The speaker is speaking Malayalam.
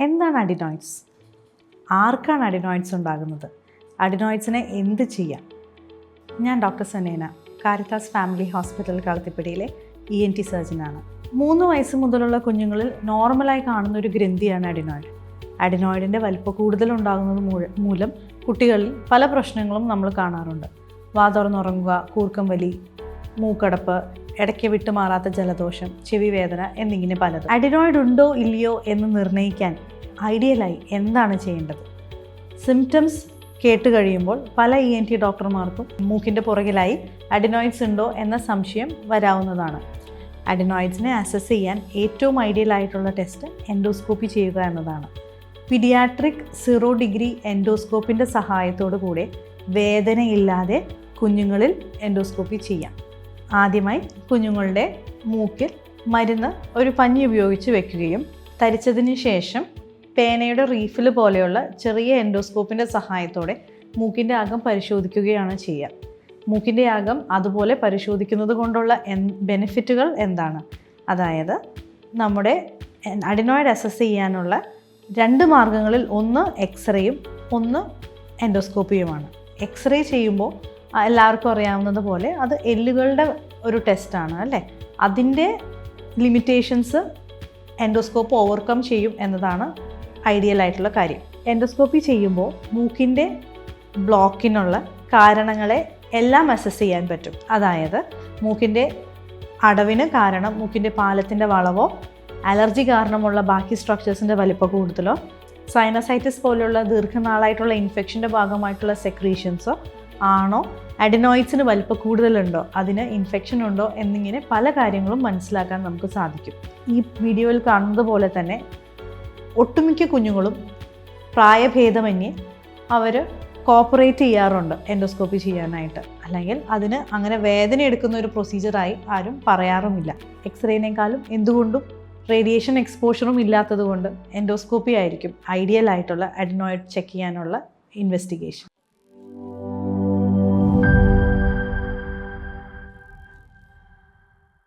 എന്താണ് അഡിനോയിഡ്സ്? ആർക്കാണ് അഡിനോയിഡ്സ് ഉണ്ടാകുന്നത്? അഡിനോയിഡ്സിനെ എന്ത് ചെയ്യാം? ഞാൻ doctor Sanena Caritas family hospital കളത്തിപ്പടിയിലെ E N T സർജനാണ് മൂന്ന് വയസ്സ് മുതലുള്ള കുഞ്ഞുങ്ങളിൽ നോർമലായി കാണുന്ന ഒരു ഗ്രന്ഥിയാണ് അഡിനോയിഡ്. അഡിനോയിഡിന്റെ വലിപ്പം കൂടുതലുണ്ടാകുന്നത് മൂല- കുട്ടികളിൽ പല പ്രശ്നങ്ങളും നമ്മൾ കാണാറുണ്ട്. വാ തുറന്നുറങ്ങുക കൂർക്കം വലി മൂക്കടപ്പ് ഇടയ്ക്ക് വിട്ടുമാറാത്ത ജലദോഷം ചെവി വേദന എന്നിങ്ങനെ പലതും. അഡിനോയിഡ് ഉണ്ടോ ഇല്ലയോ എന്ന് നിർണയിക്കാൻ ഐഡിയലായി എന്താണ് ചെയ്യേണ്ടത്? സിംറ്റംസ് കേട്ട് കഴിയുമ്പോൾ പല ഇ എൻ ടി ഡോക്ടർമാർക്കും മൂക്കിന്റെ പുറകിലായി അഡിനോയിഡ്സ് ഉണ്ടോ എന്ന സംശയം വരാവുന്നതാണ്. അഡിനോയിഡ്സിനെ അസസ് ചെയ്യാൻ ഏറ്റവും ഐഡിയൽ ആയിട്ടുള്ള ടെസ്റ്റ് എൻഡോസ്കോപ്പി ചെയ്യുക എന്നതാണ്. പിഡിയാട്രിക് സീറോ ഡിഗ്രി എൻഡോസ്കോപ്പിന്റെ സഹായത്തോടു കൂടെ വേദനയില്ലാതെ കുഞ്ഞുങ്ങളിൽ എൻഡോസ്കോപ്പി ചെയ്യാം. ആദ്യമായി കുഞ്ഞുങ്ങളുടെ മൂക്കിൽ മരുന്ന് ഒരു പഞ്ഞി ഉപയോഗിച്ച് വെക്കുകയും തരിച്ചതിന് ശേഷം പേനയുടെ റീഫിൽ പോലെയുള്ള ചെറിയ എൻഡോസ്കോപ്പിന്റെ സഹായത്തോടെ മൂക്കിന്റെ അകം പരിശോധിക്കുകയാണ് ചെയ്യുക. മൂക്കിന്റെ അകം അതുപോലെ പരിശോധിക്കുന്നത് കൊണ്ടുള്ള എൻ ബെനിഫിറ്റുകൾ എന്താണ്? അതായത് നമ്മുടെ അഡിനോയിഡ് അസസ് ചെയ്യാനുള്ള രണ്ട് മാർഗങ്ങളിൽ ഒന്ന് എക്സ്റേയും ഒന്ന് എൻഡോസ്കോപ്പിയുമാണ്. എക്സ്റേ ചെയ്യുമ്പോൾ എല്ലാവർക്കും അറിയാവുന്നത് പോലെ അത് എല്ലുകളുടെ ഒരു ടെസ്റ്റാണ് അല്ലേ? അതിന്റെ ലിമിറ്റേഷൻസ് എൻഡോസ്കോപ്പ് ഓവർകം ചെയ്യും എന്നതാണ് ഐഡിയൽ ആയിട്ടുള്ള കാര്യം. എൻഡോസ്കോപ്പി ചെയ്യുമ്പോൾ മൂക്കിന്റെ ബ്ലോക്കിനുള്ള കാരണങ്ങളെ എല്ലാം അസസ് ചെയ്യാൻ പറ്റും. അതായത് മൂക്കിന്റെ അടവിന് കാരണം മൂക്കിന്റെ പാലത്തിന്റെ വളവോ അലർജി കാരണമുള്ള ബാക്കി സ്ട്രക്ചേഴ്സിന്റെ വലിപ്പ കൂടുതലോ സൈനസൈറ്റിസ് പോലുള്ള ദീർഘനാളായിട്ടുള്ള ഇൻഫെക്ഷന്റെ ഭാഗമായിട്ടുള്ള സെക്രീഷൻസോ ആണോ? അഡിനോയിഡ്സിന് വലിപ്പം കൂടുതലുണ്ടോ? അതിന് ഇൻഫെക്ഷൻ ഉണ്ടോ? എന്നിങ്ങനെ പല കാര്യങ്ങളും മനസ്സിലാക്കാൻ നമുക്ക് സാധിക്കും. ഈ വീഡിയോയിൽ കാണുന്നത് പോലെ തന്നെ ഒട്ടുമിക്ക കുഞ്ഞുങ്ങളും പ്രായഭേദമന്യേ അവർ കോപ്പറേറ്റ് ചെയ്യാറുണ്ട് എൻഡോസ്കോപ്പി ചെയ്യാനായിട്ട്. അല്ലെങ്കിൽ അതിന് അങ്ങനെ വേദന എടുക്കുന്ന ഒരു പ്രൊസീജിയറായി ആരും പറയാറുമില്ല. എക്സ്റേനേക്കാളും എന്തുകൊണ്ടും റേഡിയേഷൻ എക്സ്പോഷറും ഇല്ലാത്തതുകൊണ്ട് എൻഡോസ്കോപ്പി ആയിരിക്കും ഐഡിയൽ ആയിട്ടുള്ള അഡിനോയിഡ് ചെക്ക് ചെയ്യാനുള്ള ഇൻവെസ്റ്റിഗേഷൻ